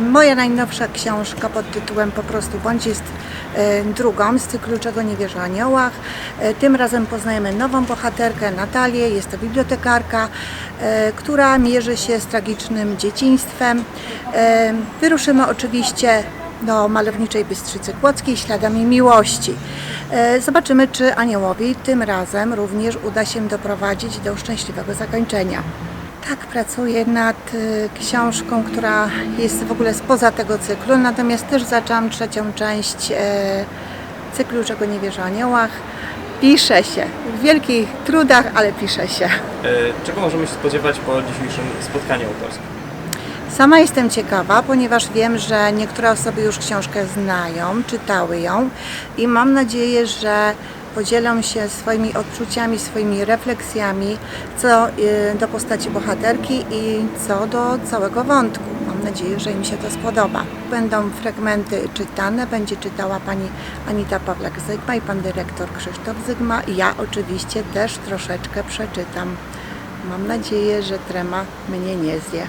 Moja najnowsza książka pod tytułem po prostu Bądź jest e, drugą z cyklu Czego nie wierzę o aniołach. E, Tym razem poznajemy nową bohaterkę Natalię, jest to bibliotekarka, e, która mierzy się z tragicznym dzieciństwem. E, Wyruszymy oczywiście do malowniczej Bystrzycy Kłodzkiej śladami miłości. E, Zobaczymy, czy aniołowi tym razem również uda się doprowadzić do szczęśliwego zakończenia. Tak, pracuję nad y, książką, która jest w ogóle spoza tego cyklu, natomiast też zaczęłam trzecią część e, cyklu Czego nie wierzę o aniołach. Pisze się, w wielkich trudach, ale pisze się. E, Czego możemy się spodziewać po dzisiejszym spotkaniu autorskim? Sama jestem ciekawa, ponieważ wiem, że niektóre osoby już książkę znają, czytały ją i mam nadzieję, że podzielą się swoimi odczuciami, swoimi refleksjami co y, do postaci bohaterki i co do całego wątku. Mam nadzieję, że im się to spodoba. Będą fragmenty czytane, będzie czytała pani Anita Pawlak-Zygma i pan dyrektor Krzysztof Zygma ja oczywiście też troszeczkę przeczytam. Mam nadzieję, że trema mnie nie zje.